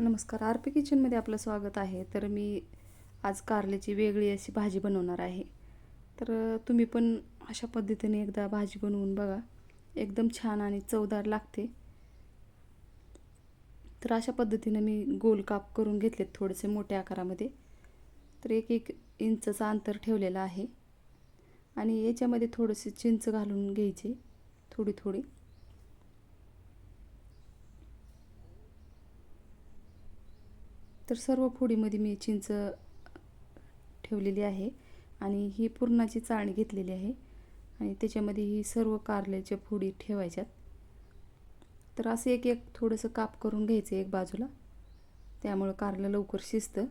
नमस्कार. R P किचनमध्ये आपलं स्वागत आहे. तर मी आज कारल्याची वेगळी अशी भाजी बनवणार आहे. तर तुम्ही पण अशा पद्धतीने एकदा भाजी बनवून बघा. एकदम छान आणि चवदार लागते. तर अशा पद्धतीनं मी गोल काप करून घेतलेत थोडेसे मोठ्या आकारामध्ये. तर एक एक इंचचं अंतर ठेवलेलं आहे. आणि याच्यामध्ये थोडंसे चिंच घालून घ्यायचे. थोडी थोडी. तर सर्व फोडीमध्ये मी चिंच ठेवलेली आहे आणि ही पुरणाची चाळणी घेतलेली आहे. आणि त्याच्यामध्ये ही सर्व कारल्याच्या फोडी ठेवायच्यात. तर असं एक एक थोडंसं काप करून घ्यायचं एक बाजूला. त्यामुळं कारलं लवकर शिजतं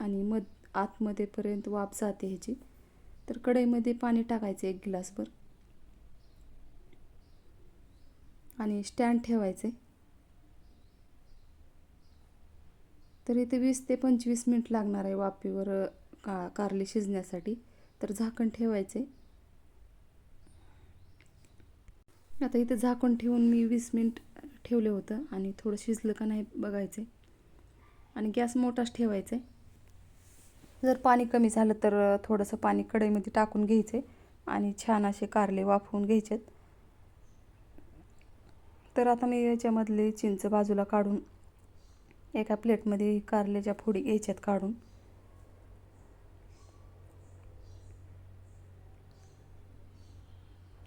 आणि मध आतमध्येपर्यंत वाफ जाते ह्याची. तर कढईमध्ये पाणी टाकायचं एक गिलासभर. आणि स्टँड ठेवायचे तर इथे वीस ते पंचवीस मिनिट लागणार आहे वाफेवर का कारली शिजण्यासाठी. तर झाकण ठेवायचे. आता इथे झाकण ठेवून मी वीस मिनिट ठेवलं होतं आणि थोडं शिजलं का नाही बघायचे. आणि गॅस मोठाच ठेवायचा. जर पाणी कमी झालं तर थोडंसं पाणी कढईमध्ये टाकून घ्यायचे आणि छान असे कारले वाफवून घ्यायचेत. तर आता मी याच्यामधले चिंच बाजूला काढून एका प्लेटमध्ये कारल्याच्या फोडी घ्यायच्यात काढून.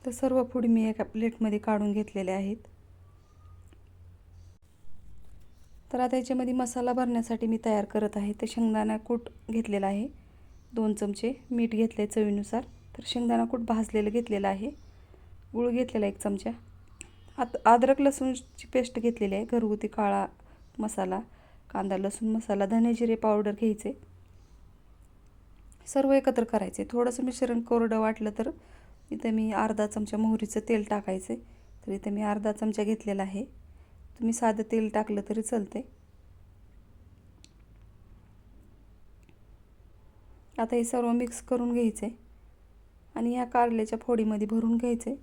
तर सर्व फोडी मी एका प्लेटमध्ये काढून घेतलेल्या आहेत. तर आता याच्यामध्ये मसाला भरण्यासाठी मी तयार करत आहे. तर शेंगदाणा कूट घेतलेला आहे. दोन चमचे मीठ घेतले चवीनुसार. तर शेंगदाणा कूट भाजलेलं घेतलेलं आहे. गूळ घेतलेला एक चमचा. आत अद्रक लसूणची पेस्ट घेतलेली आहे. घरगुती काळा मसाला. कांदा लसूण मसाला धने जिरे पावडर घ्यायचे. सर्व एकत्र करायचे. थोडंसं मिश्रण कोरडं वाटलं तर इथं मी अर्धा चमचा मोहरीचं तेल टाकायचे. तर इथं मी अर्धा चमचा घेतलेला आहे. तुम्ही साधं तेल टाकलं तरी चालते आता हे सर्व मिक्स करून घ्यायचे. आणि ह्या कारल्याच्या फोडीमध्ये भरून घ्यायचे.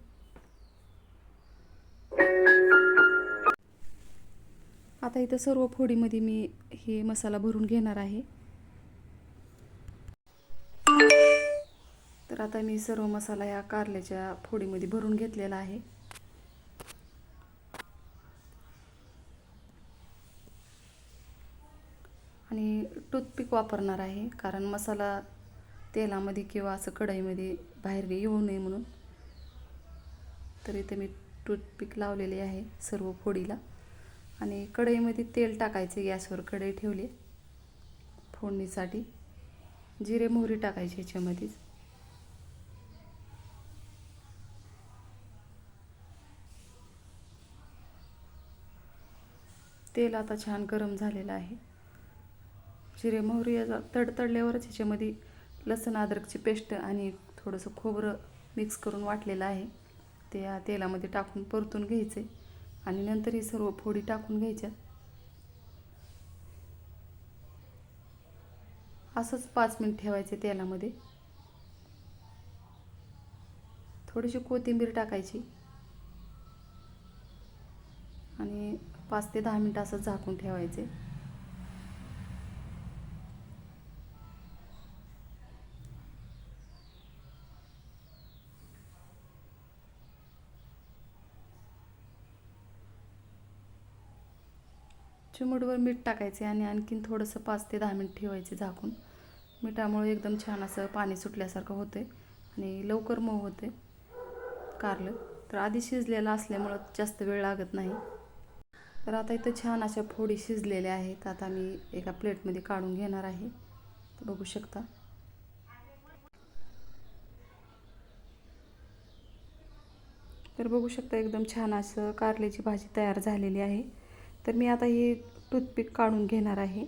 इथं सर्व फोडीमध्ये मी हे मसाला भरून घेणार आहे. तर आता मी सर्व मसाला या कारल्याच्या फोडीमध्ये भरून घेतलेला आहे. आणि टूथपिक वापरणार आहे कारण मसाला तेलामध्ये किंवा असं कढईमध्ये बाहेर येऊ नये म्हणून. तर इथे मी टूथपिक लावलेली आहे सर्व फोडीला. आणि कढईमध्ये तेल टाकायचे गॅसवर कढई ठेवली. फोडणीसाठी जिरे मोहरी टाकायची ह्याच्यामध्येच तेल आता छान गरम झालेलं आहे. जिरे मोहरी याचा तडतडल्यावरच ह्याच्यामध्ये लसण अद्रकची पेस्ट आणि थोडंसं खोबरं मिक्स करून वाटलेलं आहे. ते या तेलामध्ये टाकून परतून घ्यायचे. आणि नंतर ही सर्व फोडी टाकून घ्यायच्या. असंच पाच मिनिट ठेवायचे तेलामध्ये. थोडीशी कोथिंबीर टाकायची. आणि पाच ते दहा मिनिट असं झाकून ठेवायचे. चिमूटवर मीठ टाकायचे आणि आणखीन थोडंसं पाच ते दहा मिनिट ठेवायचे झाकून. मिठामुळे एकदम छान असं पाणी सुटल्यासारखं होते आणि लवकर मऊ होते कारलं. तर आधी शिजलेलं असल्यामुळं जास्त वेळ लागत नाही. तर आता इथं छान अशा फोडी शिजलेल्या आहेत. आता मी एका प्लेटमध्ये काढून घेणार आहे. बघू शकता. तर बघू शकता एकदम छान असं कारल्याची भाजी तयार झालेली आहे. तर मी आता ही टूथपिक काढून घेणार आहे.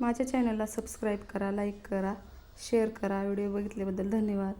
माझ्या चॅनलला सबस्क्राईब करा लाईक करा शेअर करा. व्हिडिओ बघितल्याबद्दल धन्यवाद.